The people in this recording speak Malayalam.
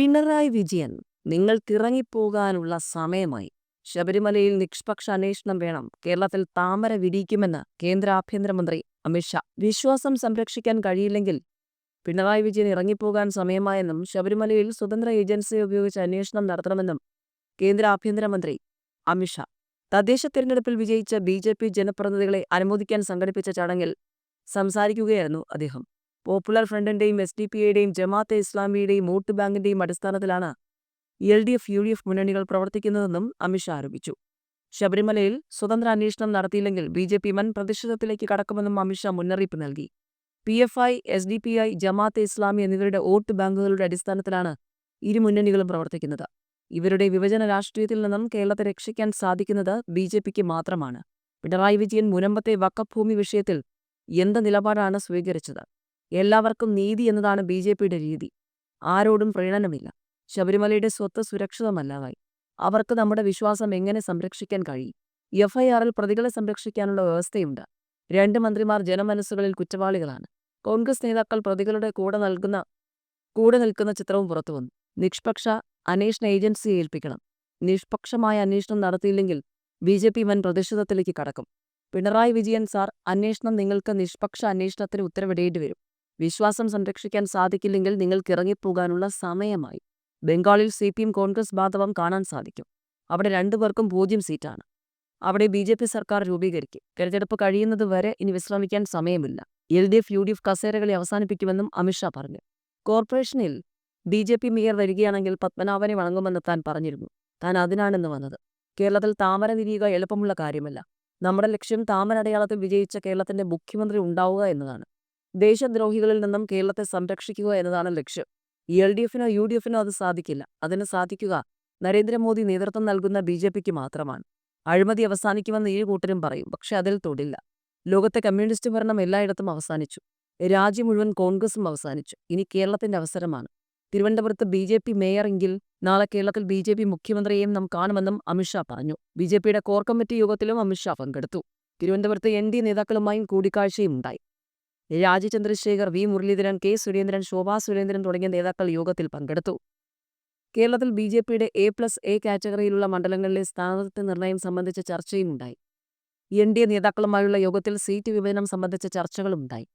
പിണറായി വിജയൻ നിങ്ങൾക്കിറങ്ങിപ്പോകാനുള്ള സമയമായി. ശബരിമലയിൽ നിഷ്പക്ഷ അന്വേഷണം വേണം. കേരളത്തിൽ താമര വിരിയിക്കുമെന്ന് കേന്ദ്ര ആഭ്യന്തരമന്ത്രി അമിത്ഷാ വിശ്വാസം സംരക്ഷിക്കാൻ കഴിയില്ലെങ്കിൽ പിണറായി വിജയൻ ഇറങ്ങിപ്പോകാൻ സമയമായെന്നും ശബരിമലയിൽ സ്വതന്ത്ര ഏജൻസിയെ ഉപയോഗിച്ച് അന്വേഷണം നടത്തണമെന്നും കേന്ദ്ര ആഭ്യന്തരമന്ത്രി അമിത്ഷാ തദ്ദേശ തെരഞ്ഞെടുപ്പിൽ വിജയിച്ച ബി ജനപ്രതിനിധികളെ അനുമോദിക്കാൻ സംഘടിപ്പിച്ച ചടങ്ങിൽ സംസാരിക്കുകയായിരുന്നു അദ്ദേഹം. പോപ്പുലർ ഫ്രണ്ടിന്റെയും എസ് ഡി പി ഐയുടെയും ജമാഅത്തെ ഇസ്ലാമിയുടെയും വോട്ട് ബാങ്കിന്റെയും അടിസ്ഥാനത്തിലാണ് L D F U D F മുന്നണികൾ പ്രവർത്തിക്കുന്നതെന്നും അമിത്ഷാ ആരോപിച്ചു. ശബരിമലയിൽ സ്വതന്ത്ര അന്വേഷണം നടത്തിയില്ലെങ്കിൽ ബി ജെ പി വൻ പ്രതിഷേധത്തിലേക്ക് കടക്കുമെന്നും അമിത്ഷാ മുന്നറിയിപ്പ് നൽകി. P F I S D P I Jamaat e Islami എന്നിവരുടെ വോട്ട് ബാങ്കുകളുടെ അടിസ്ഥാനത്തിലാണ് ഇരു മുന്നണികളും പ്രവർത്തിക്കുന്നത്. ഇവരുടെ വിഭജന രാഷ്ട്രീയത്തിൽ നിന്നും കേരളത്തെ രക്ഷിക്കാൻ സാധിക്കുന്നത് ബി ജെ പിക്ക് മാത്രമാണ്. പിണറായി വിജയൻ മുനമ്പത്തെ വക്കഭൂമി വിഷയത്തിൽ എന്ത് നിലപാടാണ് സ്വീകരിച്ചത്? എല്ലാവർക്കും നീതി എന്നതാണ് ബി ജെ പിയുടെ രീതി. ആരോടും പ്രീണനമില്ല. ശബരിമലയുടെ സ്വത്ത് സുരക്ഷിതമല്ലാതായി അവർക്ക് നമ്മുടെ വിശ്വാസം എങ്ങനെ സംരക്ഷിക്കാൻ കഴിയും? എഫ്ഐആറിൽ പ്രതികളെ സംരക്ഷിക്കാനുള്ള വ്യവസ്ഥയുണ്ട്. രണ്ട് മന്ത്രിമാർ ജനമനസ്സുകളിൽ കുറ്റവാളികളാണ്. കോൺഗ്രസ് നേതാക്കൾ പ്രതികളുടെ കൂടെ നൽകുന്ന കൂടെ നിൽക്കുന്ന ചിത്രവും പുറത്തുവന്നു നിഷ്പക്ഷ അന്വേഷണ ഏജൻസിയെ ഏൽപ്പിക്കണം. നിഷ്പക്ഷമായ അന്വേഷണം നടത്തിയില്ലെങ്കിൽ ബി ജെ പി വൻ പ്രതിഷേധത്തിലേക്ക് കടക്കും. പിണറായി വിജയൻ സാർ അന്വേഷണം നിങ്ങൾക്ക് നിഷ്പക്ഷ അന്വേഷണത്തിന് ഉത്തരവിടേണ്ടി വരും. വിശ്വാസം സംരക്ഷിക്കാൻ സാധിക്കില്ലെങ്കിൽ നിങ്ങൾക്ക് ഇറങ്ങിപ്പോകാനുള്ള സമയമായി. ബംഗാളിൽ സി പി എം കോൺഗ്രസ് ബാധവം കാണാൻ സാധിക്കും. അവിടെ രണ്ടുപേർക്കും പൂജ്യം സീറ്റാണ്. അവിടെ ബി ജെ പി സർക്കാർ രൂപീകരിക്കും. തെരഞ്ഞെടുപ്പ് കഴിയുന്നത് വരെ ഇനി വിശ്രമിക്കാൻ സമയമില്ല. L D F U D F കസേരകളെ അവസാനിപ്പിക്കുമെന്നും അമിത്ഷാ പറഞ്ഞു. കോർപ്പറേഷനിൽ ബി ജെ പി മേയർ വരികയാണെങ്കിൽ പത്മനാഭനെ വണങ്ങുമെന്ന് താൻ പറഞ്ഞിരുന്നു. താൻ അതിനാണെന്ന് വന്നത്. കേരളത്തിൽ താമര വിരിയുക എളുപ്പമുള്ള കാര്യമല്ല. നമ്മുടെ ലക്ഷ്യം താമര അടയാളത്തിൽ വിജയിച്ച കേരളത്തിന്റെ മുഖ്യമന്ത്രി ഉണ്ടാവുക എന്നതാണ്. ദേശദ്രോഹികളിൽ നിന്നും കേരളത്തെ സംരക്ഷിക്കുക എന്നതാണ് ലക്ഷ്യം. എൽ ഡി എഫിനോ യു ഡി എഫിനോ അത് സാധിക്കില്ല. അതിന് സാധിക്കുക നരേന്ദ്രമോദി നേതൃത്വം നൽകുന്ന ബി ജെ പിക്ക് മാത്രമാണ്. അഴിമതി അവസാനിക്കുമെന്ന് ഈ കൂട്ടരും പറയും പക്ഷെ അതിൽ തൊടില്ല. ലോകത്തെ കമ്മ്യൂണിസ്റ്റ് ഭരണം എല്ലായിടത്തും അവസാനിച്ചു. രാജ്യം മുഴുവൻ കോൺഗ്രസും അവസാനിച്ചു. ഇനി കേരളത്തിന്റെ അവസരമാണ്. തിരുവനന്തപുരത്ത് ബി ജെ പി മേയറെങ്കിൽ നാളെ കേരളത്തിൽ ബി ജെ പി മുഖ്യമന്ത്രിയെയും നാം കാണുമെന്നും അമിത്ഷാ പറഞ്ഞു. ബി ജെ പിയുടെ കോർ കമ്മിറ്റി യോഗത്തിലും അമിത്ഷാ പങ്കെടുത്തു. തിരുവനന്തപുരത്ത് എൻ ഡി നേതാക്കളുമായും കൂടിക്കാഴ്ചയും ഉണ്ടായി രാജി ചന്ദ്രശേഖർ വി. മുരളീധരൻ കെ. സുരേന്ദ്രൻ ശോഭാ സുരേന്ദ്രൻ തുടങ്ങിയ നേതാക്കൾ യോഗത്തിൽ പങ്കെടുത്തു. കേരളത്തിൽ ബി. ജെ. പിയുടെ എ പ്ലസ് എ കാറ്റഗറിയിലുള്ള മണ്ഡലങ്ങളിലെ സ്ഥാനാർത്ഥി നിർണയം സംബന്ധിച്ച ചർച്ചയും ഉണ്ടായി എൻ. ഡി. എ നേതാക്കളുമായുള്ള യോഗത്തിൽ സീറ്റ് വിഭജനം സംബന്ധിച്ച ചർച്ചകളുമുണ്ടായി.